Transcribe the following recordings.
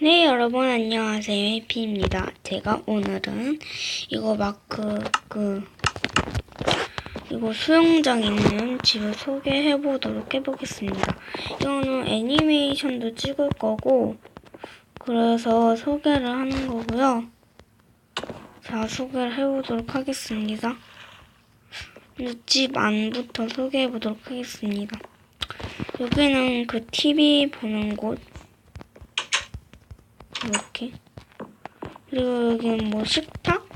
네, 여러분 안녕하세요. 해피입니다. 제가 오늘은 이거 마크 그 이거 수영장 있는 집을 소개해 보도록 해보겠습니다. 이거는 애니메이션도 찍을 거고 그래서 소개를 하는 거고요. 자, 소개를 해보도록 하겠습니다. 집 안부터 소개해 보도록 하겠습니다. 여기는 그 TV 보는 곳 이렇게. 그리고 여기는 뭐 식탁?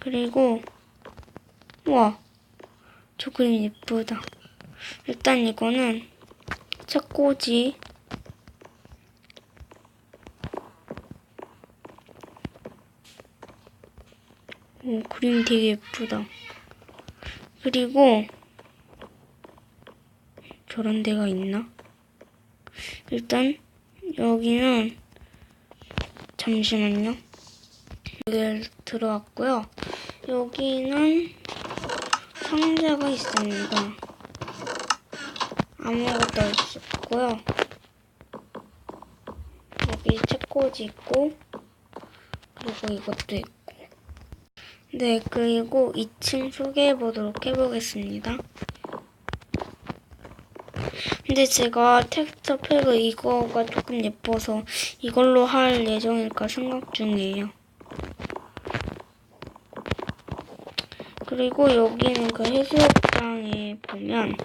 그리고 우와 저 그림 예쁘다. 일단 이거는 책꽂이. 오 그림 되게 예쁘다. 그리고 저런 데가 있나? 일단 여기는 잠시만요. 여기 들어왔고요. 여기는 상자가 있습니다. 아무것도 없고요. 여기 책꽂이 있고 그리고 이것도 있고 네 그리고 2층 소개해 보도록 해보겠습니다. 근데 제가 텍스처 팩을 이거가 조금 예뻐서 이걸로 할 예정일까 생각 중이에요. 그리고 여기는 그 해수욕장에 보면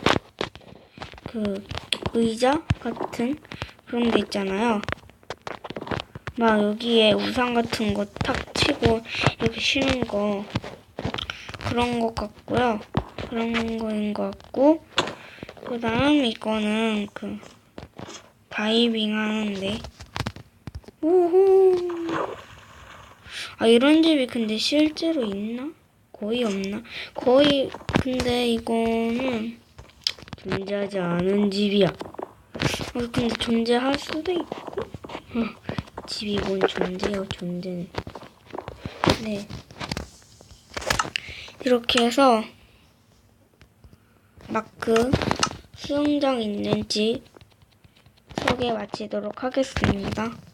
그 의자 같은 그런 데 있잖아요. 막 여기에 우산 같은 거 탁 치고 이렇게 쉬는 거 그런 것 같고요. 그런 거인 것 같고 그 다음 이거는 그 다이빙 하는데. 우후. 아 이런 집이 근데 실제로 있나? 거의 없나? 거의 근데 이거는 존재하지 않은 집이야. 아 근데 존재할 수도 있고. 어, 집이 뭔 존재요? 존재는. 네. 이렇게 해서 마크 수영장 있는 집 소개 마치도록 하겠습니다.